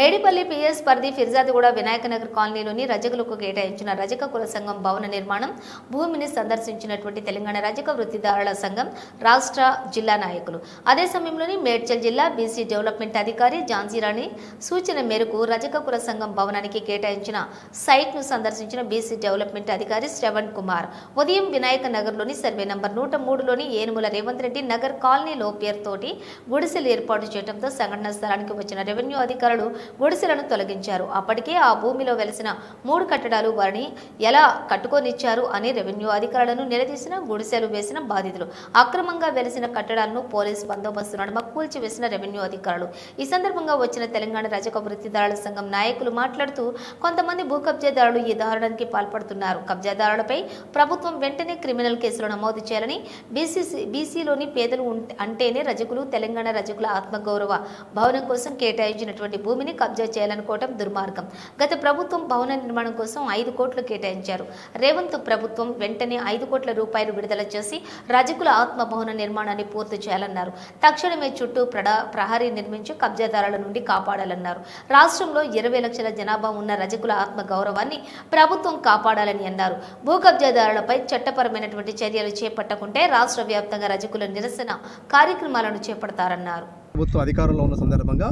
Medipalli PS పరిధి ఫిర్జాదిగూడ వినాయక నగర్ కాలనీలోని రజకులకు కేటాయించిన రజక కుల సంఘం భవన నిర్మాణం భూమిని సందర్శించినటువంటి తెలంగాణ రజక వృత్తిదారుల సంఘం రాష్ట్ర జిల్లా నాయకులు. అదే సమయంలోని మేడ్చల్ జిల్లా బీసీ డెవలప్మెంట్ అధికారి ఝాన్సీరాణి సూచన మేరకు రజక కుల సంఘం భవనానికి కేటాయించిన సైట్ను సందర్శించిన బీసీ డెవలప్మెంట్ అధికారి శ్రవణ్ కుమార్. ఉదయం వినాయక నగర్లోని సర్వే నంబర్ నూట మూడులోని ఏనుముల రేవంత్ రెడ్డి నగర్ కాలనీలో పేరుతోటి గుడిసెలు ఏర్పాటు చేయడంతో సంఘటన స్థలానికి వచ్చిన రెవెన్యూ అధికారులు గుడిసెలను తొలగించారు. అప్పటికే ఆ భూమిలో వెలిసిన మూడు కట్టడాలు వారిని ఎలా కట్టుకొనిచ్చారు అని రెవెన్యూ అధికారులను నిలదీసిన గుడిసెలు వేసిన బాధితులు. అక్రమంగా వెలిసిన కట్టడాలను పోలీస్ బందోబస్తు నడుమ కూల్చివేసిన రెవెన్యూ అధికారులు. ఈ సందర్భంగా వచ్చిన తెలంగాణ రజక వృత్తిదారుల సంఘం నాయకులు మాట్లాడుతూ కొంతమంది భూ కబ్జాదారులు ఈ దారుణానికి పాల్పడుతున్నారు. కబ్జాదారులపై ప్రభుత్వం వెంటనే క్రిమినల్ కేసులు నమోదు చేయాలని బీసీసీ బీసీలోని పేదలు అంటేనే రజకులు తెలంగాణ రజకుల ఆత్మగౌరవ భవనం కోసం కేటాయించినటువంటి భూమిని కబ్జా చేయాలనుకోవటం దుర్మార్గం. గత ప్రభుత్వం భవన నిర్మాణం కోసం ఐదు కోట్లు కేటాయించారు. రేవంత్ ప్రభుత్వం వెంటనే ఐదు కోట్ల రూపాయలు విడుదల చేసి రజకుల ఆత్మ భవన నిర్మాణాన్ని పూర్తి చేయాలన్నారు. తక్షణమే చుట్టూ ప్రడ ప్రహరీ నిర్మించి కబ్జాదారుల నుండి కాపాడాలన్నారు. రాష్ట్రంలో ఇరవై లక్షల జనాభా ఉన్న రజకుల ఆత్మ గౌరవాన్ని ప్రభుత్వం కాపాడాలని అన్నారు. భూ కబ్జాదారులపై చట్టపరమైనటువంటి చర్యలు చేపట్టకుంటే రాష్ట్ర వ్యాప్తంగా రజకుల నిరసన కార్యక్రమాలను చేపడతారన్నారు. ప్రభుత్వ అధికారంలో ఉన్న సందర్భంగా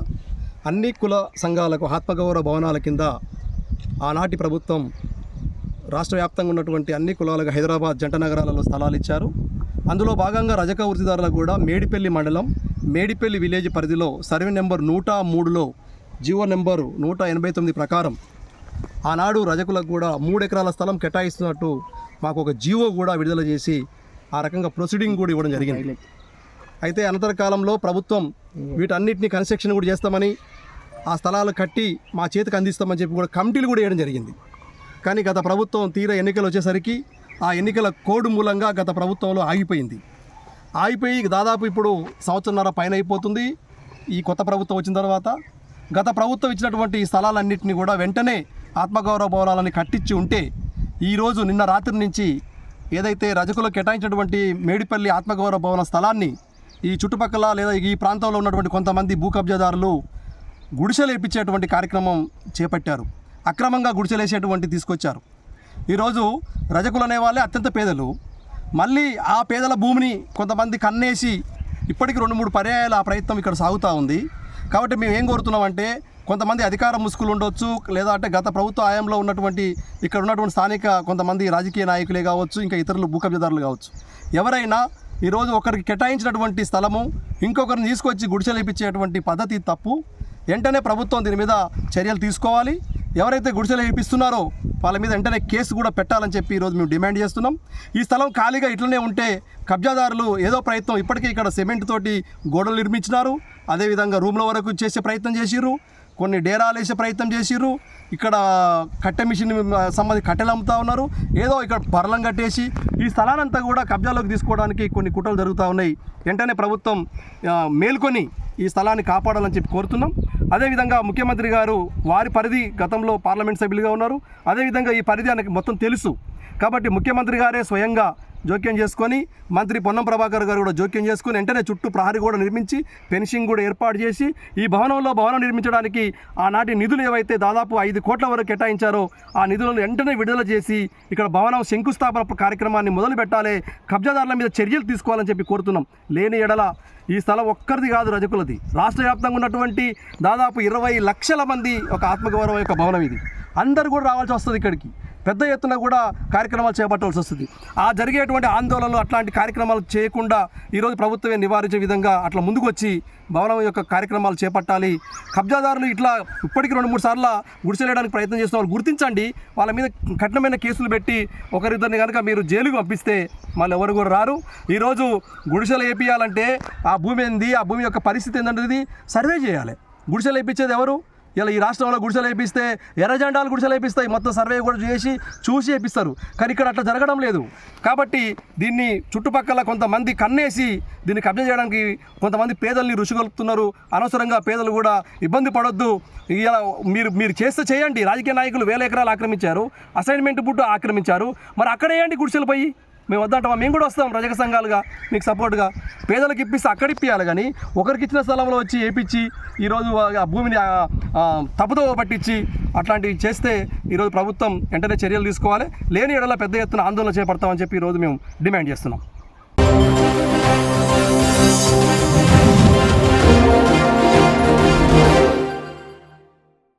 అన్ని కుల సంఘాలకు ఆత్మగౌరవ భవనాల కింద ఆనాటి ప్రభుత్వం రాష్ట్ర వ్యాప్తంగా ఉన్నటువంటి అన్ని కులాలకు హైదరాబాద్ జంట నగరాలలో స్థలాలు ఇచ్చారు. అందులో భాగంగా రజక వృత్తిదారులకు కూడా మేడిపల్లి మండలం మేడిపల్లి విలేజ్ పరిధిలో సర్వే నెంబర్ నూట మూడులో జీవో నెంబరు నూట ఎనభై తొమ్మిది ప్రకారం ఆనాడు రజకులకు కూడా మూడు ఎకరాల స్థలం కేటాయిస్తున్నట్టు మాకు ఒక జీవో కూడా విడుదల చేసి ఆ రకంగా ప్రొసీడింగ్ కూడా ఇవ్వడం జరిగింది. అయితే అనంతర కాలంలో ప్రభుత్వం వీటన్నిటిని కన్స్ట్రక్షన్ కూడా చేస్తామని ఆ స్థలాలు కట్టి మా చేతికి అందిస్తామని చెప్పి కూడా కమిటీలు కూడా వేయడం జరిగింది. కానీ గత ప్రభుత్వం తీర ఎన్నికలు వచ్చేసరికి ఆ ఎన్నికల కోడ్ మూలంగా గత ప్రభుత్వంలో ఆగిపోయింది. ఆగిపోయి దాదాపు ఇప్పుడు సంవత్సరంన్నర పైన అయిపోతుంది. ఈ కొత్త ప్రభుత్వం వచ్చిన తర్వాత గత ప్రభుత్వం ఇచ్చినటువంటి ఈ స్థలాలన్నింటినీ కూడా వెంటనే ఆత్మగౌరవ భవనాలని కట్టించి ఉంటే ఈరోజు నిన్న రాత్రి నుంచి ఏదైతే రజకులకు కేటాయించినటువంటి మేడిపల్లి ఆత్మగౌరవ భవన స్థలాన్ని ఈ చుట్టుపక్కల లేదా ఈ ప్రాంతంలో ఉన్నటువంటి కొంతమంది భూ కబ్జాదారులు గుడిసెలు వేయించేటువంటి కార్యక్రమం చేపట్టారు. అక్రమంగా గుడిసెలేసేటువంటి తీసుకొచ్చారు. ఈరోజు రజకులు అనేవాళ్ళే అత్యంత పేదలు. మళ్ళీ ఆ పేదల భూమిని కొంతమంది కన్నేసి ఇప్పటికి రెండు మూడు పర్యాయాల ఆ ప్రయత్నం ఇక్కడ సాగుతూ ఉంది. కాబట్టి మేము ఏం కోరుతున్నామంటే కొంతమంది అధికార ముసుగులు ఉండొచ్చు లేదా అంటే గత ప్రభుత్వ హయాంలో ఉన్నటువంటి ఇక్కడ ఉన్నటువంటి స్థానిక కొంతమంది రాజకీయ నాయకులే కావచ్చు ఇంకా ఇతరులు భూకబ్జదారులు కావచ్చు. ఎవరైనా ఈరోజు ఒకరికి కేటాయించినటువంటి స్థలము ఇంకొకరిని తీసుకొచ్చి గుడిసెలు ఇప్పించేటువంటి పద్ధతి తప్పు. వెంటనే ప్రభుత్వం దీని మీద చర్యలు తీసుకోవాలి. ఎవరైతే గుడిసెలు ఇప్పిస్తున్నారో వాళ్ళ మీద వెంటనే కేసు కూడా పెట్టాలని చెప్పి ఈరోజు మేము డిమాండ్ చేస్తున్నాం. ఈ స్థలం ఖాళీగా ఇట్లనే ఉంటే కబ్జాదారులు ఏదో ప్రయత్నం ఇప్పటికీ ఇక్కడ సిమెంట్ తోటి గోడలు నిర్మించినారు. అదేవిధంగా రూమ్ల వరకు చేసే ప్రయత్నం చేసిర్రు. కొన్ని డేరాలు వేసే ప్రయత్నం చేసిర్రు. ఇక్కడ కట్టె మిషన్ సంబంధించి కట్టెలు అమ్ముతా ఉన్నారు. ఏదో ఇక్కడ పర్లం కట్టేసి ఈ స్థలానంతా కూడా కబ్జాలోకి తీసుకోవడానికి కొన్ని కుట్రలు జరుగుతూ ఉన్నాయి. వెంటనే ప్రభుత్వం మేల్కొని ఈ స్థలాన్ని కాపాడాలని చెప్పి కోరుతున్నాం. అదేవిధంగా ముఖ్యమంత్రి గారు వారి పరిధి గతంలో పార్లమెంట్ సభ్యులుగా ఉన్నారు. అదేవిధంగా ఈ పరిధి ఆయనకి మొత్తం తెలుసు. కాబట్టి ముఖ్యమంత్రి గారే స్వయంగా జోక్యం చేసుకొని మంత్రి పొన్నం ప్రభాకర్ గారు కూడా జోక్యం చేసుకొని వెంటనే చుట్టూ ప్రహరీ కూడా నిర్మించి ఫెన్సింగ్ కూడా ఏర్పాటు చేసి ఈ భవనంలో భవనం నిర్మించడానికి ఆనాటి నిధులు ఏవైతే దాదాపు ఐదు కోట్ల వరకు కేటాయించారో ఆ నిధులను వెంటనే విడుదల చేసి ఇక్కడ భవనం శంకుస్థాపన కార్యక్రమాన్ని మొదలు పెట్టాలి కబ్జాదారుల మీద చర్యలు తీసుకోవాలని చెప్పి కోరుతున్నాం. లేని ఎడల ఈ స్థలం ఒక్కరిది కాదు రజకులది. రాష్ట్ర వ్యాప్తంగా ఉన్నటువంటి దాదాపు ఇరవై లక్షల మంది ఒక ఆత్మగౌరవం యొక్క భవనం ఇది. అందరు కూడా రావాల్సి వస్తుంది ఇక్కడికి. పెద్ద ఎత్తున కూడా కార్యక్రమాలు చేపట్టాల్సి వస్తుంది. ఆ జరిగేటువంటి ఆందోళనలు అట్లాంటి కార్యక్రమాలు చేయకుండా ఈరోజు ప్రభుత్వమే నివారించే విధంగా అట్లా ముందుకొచ్చి భవనం యొక్క కార్యక్రమాలు చేపట్టాలి. కబ్జాదారులు ఇట్లా ఇప్పటికి రెండు మూడు సార్లు గుడిసెలేయడానికి ప్రయత్నం చేస్తున్న వాళ్ళు గుర్తించండి. వాళ్ళ మీద కఠినమైన కేసులు పెట్టి ఒకరిద్దరిని కనుక మీరు జైలుకు పంపిస్తే మళ్ళీ ఎవరు కూడా రారు. ఈరోజు గుడిసెలు వేపియాలంటే ఆ భూమి ఏంది? ఆ భూమి యొక్క పరిస్థితి ఏంటంటే సర్వే చేయాలి. గుడిసెలు వేయించేది ఎవరు? ఇలా ఈ రాష్ట్రంలో గుడిసెలు వేపిస్తే ఎర్రజెండాలు గుడిసెలు వేపిస్తాయి. మొత్తం సర్వే కూడా చేసి చూసి వేపిస్తారు. కానీ ఇక్కడ అట్లా జరగడం లేదు. కాబట్టి దీన్ని చుట్టుపక్కల కొంతమంది కన్నేసి దీన్ని కబ్జా చేయడానికి కొంతమంది పేదల్ని రుచిగొలుపుతున్నారు అనవసరంగా పేదలు కూడా ఇబ్బంది పడొద్దు. ఇలా మీరు మీరు చేస్తే చేయండి. రాజకీయ నాయకులు వేల ఎకరాలు ఆక్రమించారు. అసైన్మెంట్ బుట్టు ఆక్రమించారు. మరి అక్కడ వేయండి గుడిసెలు పోయి? మేము వద్దంటామా మేము కూడా వస్తాం రజక సంఘాలుగా మీకు సపోర్ట్గా. పేదలకు ఇప్పిస్తే అక్కడ ఇప్పియాలి కానీ ఒకరికి ఇచ్చిన స్థలంలో వచ్చి ఏపిచ్చి ఈరోజు ఆ భూమిని తప్పుదో పట్టించి అట్లాంటివి చేస్తే ఈరోజు ప్రభుత్వం వెంటనే చర్యలు తీసుకోవాలి. లేని ఎడల పెద్ద ఎత్తున ఆందోళన చేపడతామని చెప్పి ఈరోజు మేము డిమాండ్ చేస్తున్నాం.